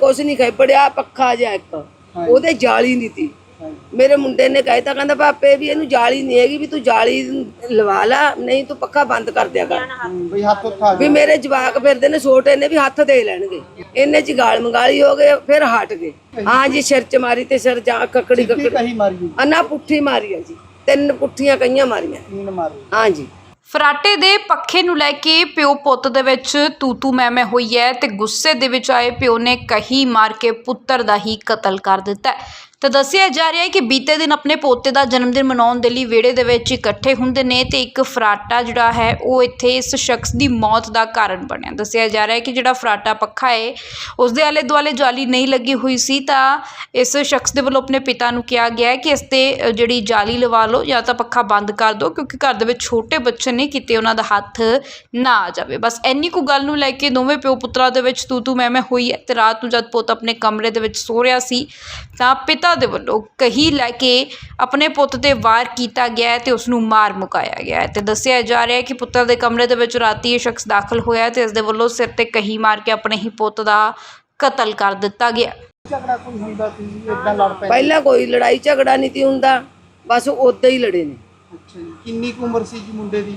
ਕੁਛ ਨਹੀਂ ਖੇਪੜਿਆ ਪੱਖਾ ਜਿਹਾ ਇੱਕ। ਉਹਦੇ ਜਾਲੀ ਨਹੀਂ ਤੀ। ਮੇਰੇ ਮੁੰਡੇ ਨੇ ਕਹਿਤਾ ਕਹਿੰਦਾ ਪਾਪੇ ਵੀ ਇਹਨੂੰ ਜਾਲੀ ਨਹੀਂ ਹੈਗੀ ਵੀ ਤੂੰ ਜਾਲੀ ਲਵਾ ਲਾ ਨਹੀਂ ਤੂੰ ਪੱਖਾ ਬੰਦ ਕਰ ਦਿਆ ਕਰ। ਬਈ ਹੱਥ ਉੱਠਾ ਵੀ ਮੇਰੇ ਜਵਾਕ ਫਿਰਦੇ ਨੇ ਛੋਟੇ ਨੇ ਵੀ ਹੱਥ ਦੇ ਲੈਣਗੇ। ਇਹਨੇ ਚ ਗਾਲ ਮੰਗਾਲੀ ਹੋ ਗਏ ਫਿਰ ਹਟ ਗਏ। ਹਾਂ ਜੀ ਸਿਰ ਚ ਮਾਰੀ ਤੇ ਸਿਰ ਜਾ ਕੱਕੜੀ ਕੱਕੜੀ। ਕਹੀ ਮਾਰੀ ਅੰਨਾ ਪੁੱਠੀ ਮਾਰੀ ਆ ਜੀ ਤਿੰਨ ਪੁੱਠੀਆਂ ਕਈਆਂ ਮਾਰੀਆਂ। ਮਾਰੀ। ਹਾਂ ਜੀ। ਫਰਾਟੇ ਦੇ ਪੱਖੇ ਨੂੰ ਲੈ ਕੇ ਪਿਓ ਪੁੱਤ ਦੇ ਵਿੱਚ ਤੂ ਤੂ ਮੈਂ ਮੈਂ ਹੋਈ ਹੈ ਤੇ ਗੁੱਸੇ ਦੇ ਵਿੱਚ ਆਏ ਪਿਓ ਨੇ ਕਹੀ ਮਾਰ ਕੇ ਪੁੱਤਰ ਦਾ ਹੀ ਕਤਲ ਕਰ ਦਿੱਤਾ ਹੈ। ਤਾਂ ਦੱਸਿਆ ਜਾ ਰਿਹਾ ਹੈ ਕਿ ਬੀਤੇ ਦਿਨ ਆਪਣੇ ਪੋਤੇ ਦਾ ਜਨਮ ਦਿਨ ਮਨਾਉਣ ਦੇ ਲਈ ਵਿਹੜੇ ਦੇ ਵਿੱਚ ਇਕੱਠੇ ਹੁੰਦੇ ਨੇ ਤੇ ਇੱਕ ਫਰਾਟਾ ਜਿਹੜਾ ਹੈ ਉਹ ਇੱਥੇ ਇਸ ਸ਼ਖਸ ਦੀ ਮੌਤ ਦਾ ਕਾਰਨ ਬਣਿਆ। ਦੱਸਿਆ ਜਾ ਰਿਹਾ ਹੈ ਕਿ ਜਿਹੜਾ ਫਰਾਟਾ ਪੱਖਾ ਹੈ, ਉਸ ਦੇ ਆਲੇ ਦੁਆਲੇ ਜਾਲੀ ਨਹੀਂ ਲੱਗੀ ਹੋਈ ਸੀ ਤਾਂ ਇਸ ਸ਼ਖਸ ਦੇ ਵੱਲੋਂ ਆਪਣੇ ਪਿਤਾ ਨੂੰ ਕਿਹਾ ਗਿਆ ਹੈ ਕਿ ਇਸ ਤੇ ਜਿਹੜੀ ਜਾਲੀ ਲਵਾ ਲਓ ਜਾਂ ਤਾਂ ਪੱਖਾ ਬੰਦ ਕਰ ਦਿਓ ਕਿਉਂਕਿ ਘਰ ਦੇ ਵਿੱਚ ਛੋਟੇ ਬੱਚੇ ਨੇ ਕਿਤੇ ਉਹਨਾਂ ਦਾ ਹੱਥ ਨਾ ਆ ਜਾਵੇ। ਬਸ ਇੰਨੀ ਕੁ ਗੱਲ ਨੂੰ ਲੈ ਕੇ ਦੋਵੇਂ ਪਿਓ ਪੁੱਤਰਾਂ ਦੇ ਵਿੱਚ ਤੂ ਤੂ ਮੈਂ ਮੈਂ ਹੋਈ ਹੈ ਤੇ ਰਾਤ ਨੂੰ ਜਦ ਪੁੱਤ ਆਪਣੇ ਕਮਰੇ ਦੇ ਵਿੱਚ ਸੋ ਰਿਹਾ ਸੀ ਤਾਂ ਪਿਤਾ ਦੇ ਵੱਲੋਂ ਕਹੀ ਲੈ ਕੇ ਆਪਣੇ ਪੁੱਤ ਤੇ ਵਾਰ ਕੀਤਾ ਗਿਆ ਤੇ ਉਸ ਨੂੰ ਮਾਰ ਮੁਕਾਇਆ ਗਿਆ ਤੇ ਦੱਸਿਆ ਜਾ ਰਿਹਾ ਹੈ ਕਿ ਪੁੱਤਰ ਦੇ ਕਮਰੇ ਦੇ ਵਿੱਚ ਰਾਤੀ ਇਹ ਸ਼ਖਸ ਦਾਖਲ ਹੋਇਆ ਤੇ ਇਸ ਦੇ ਵੱਲੋਂ ਸਿਰ ਤੇ ਕਹੀ ਮਾਰ ਕੇ ਆਪਣੇ ਹੀ ਪੁੱਤ ਦਾ ਕਤਲ ਕਰ ਦਿੱਤਾ ਗਿਆ ਝਗੜਾ ਕੋਈ ਹੁੰਦਾ ਸੀ? ਇਦਾਂ ਲੜ ਪੈ ਪਹਿਲਾਂ ਕੋਈ ਲੜਾਈ ਝਗੜਾ ਨਹੀਂ ਤੀ ਹੁੰਦਾ ਬਸ ਉਦਾਂ ਹੀ ਲੜੇ ਨੇ। ਅੱਛਾ ਜੀ। ਕਿੰਨੀ ਕੁ ਉਮਰ ਸੀ ਜੀ ਮੁੰਡੇ ਦੀ?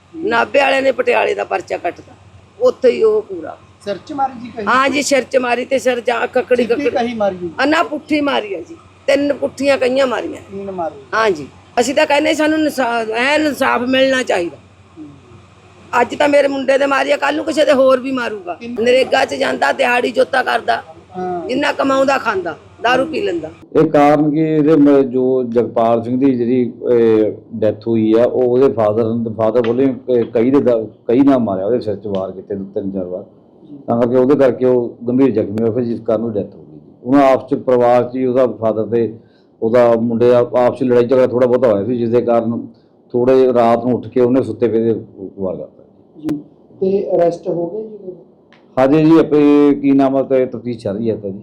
ਨਾਭੇ ਵਾਲਿਆਂ ਨੇ ਪਟਿਆਲੇ ਦਾ ਪਰਚਾ ਕੱਟਤਾ। ਉੱਥੇ ਹੀ ਉਹ ਪੂਰਾ। ਸਿਰ ਚ ਮਾਰੀ ਜੀ ਕਹੀ? ਹਾਂ ਜੀ ਸਿਰ ਚ ਮਾਰੀ ਤੇ ਸਿਰ ਜਾ ਕੱਕੜੀ ਕੱਕੜੀ। ਕਹੀ ਮਾਰੀ ਅੰਨਾ ਪੁੱਠੀ ਮਾਰੀ ਆ ਜੀ। ਤਿੰਨ ਪੁੱਠੀਆਂ ਕਈਆਂ ਮਾਰੀਆਂ। ਕੀਨ ਮਾਰੀ। ਹਾਂ ਜੀ। ਅਸੀਂ ਤਾਂ ਕਹਿੰਦੇ ਸਾਨੂੰ ਇਨਸਾ- ਐਨ ਇਨਸਾਫ ਮਿਲਣਾ ਚਾਹੀਦਾ। ਅੱਜ ਤਾਂ ਮੇਰੇ ਮੁੰਡੇ ਦੇ ਮਾਰੀਆ ਕੱਲ ਨੂੰ ਕਿਸੇ ਦੇ ਹੋਰ ਵੀ ਮਾਰੂਗਾ। ਨਰੇਗਾ 'ਚ ਜਾਂਦਾ ਦਿਹਾੜੀ ਜੋਤਾ ਕਰਦਾ। ਹਾਂ। ਜਿੰਨਾ ਕਮਾਉਂਦਾ ਖਾਂਦਾ। दारू ਪੀ ਲੈਂਦਾ ਇਹ ਕਾਰਨ ਕਿ ਇਹਦੇ ਮ- ਜੋ ਜਗਪਾਲ ਸਿੰਘ ਦੀ ਜਿਹੜੀ ਡੈਥ ਹੋਈ ਆ ਉਹ ਉਹਦੇ ਫਾਦਰ ਫਾਦਰ ਬੋਲੇ ਕਿ ਕਈ ਦੇ ਦ- ਕਈ ਨਾਲ ਮਾਰਿਆ ਉਹਦੇ ਸਿਰ 'ਚ ਵਾਰ ਕੀਤੇ ਦੋ ਤਿੰਨ ਚਾਰ ਵਾਰ। ਤਾਂ ਕਰਕੇ ਉਹਦੇ ਕਰਕੇ ਉਹ ਗੰਭੀਰ ਜ਼ਖਮੀ ਹੋਇਆ ਫਿਰ ਜਿਸ ਕਾਰਨ ਉਹ ਡੈਥ ਹੋ ਗਈ ਉਹਨਾਂ ਆਪਸ 'ਚ ਪਰਿਵਾਰ 'ਚ ਹੀ ਉਹਦਾ ਫਾਦਰ ਤੇ ਉਹਦਾ ਮੁੰਡੇ ਦਾ ਆਪਸ 'ਚ ਲੜਾਈ ਝਗੜਾ ਥੋੜਾ ਬਹੁਤਾ ਹੋਇਆ ਸੀ ਜਿਸ ਦੇ ਕਾਰਨ ਥੋੜੇ ਰਾਤ ਨੂੰ ਉੱਠ ਕੇ ਉਹਨੇ ਸੁੱਤੇ ਪਏ ਦੇ ਵਾਰ ਕਰਤਾ ਜੀ। ਤੇ ਅਰੈਸਟ ਹੋ ਗਏ ਜੀ? ਹਾਜੇ ਜੀ ਆਪੇ ਕੀ ਨਾਮ ਹੈ ਤੇ ਤਫਤੀਸ਼ ਚੱਲ ਰਹੀ ਹੈ ਤਾਂ ਜੀ।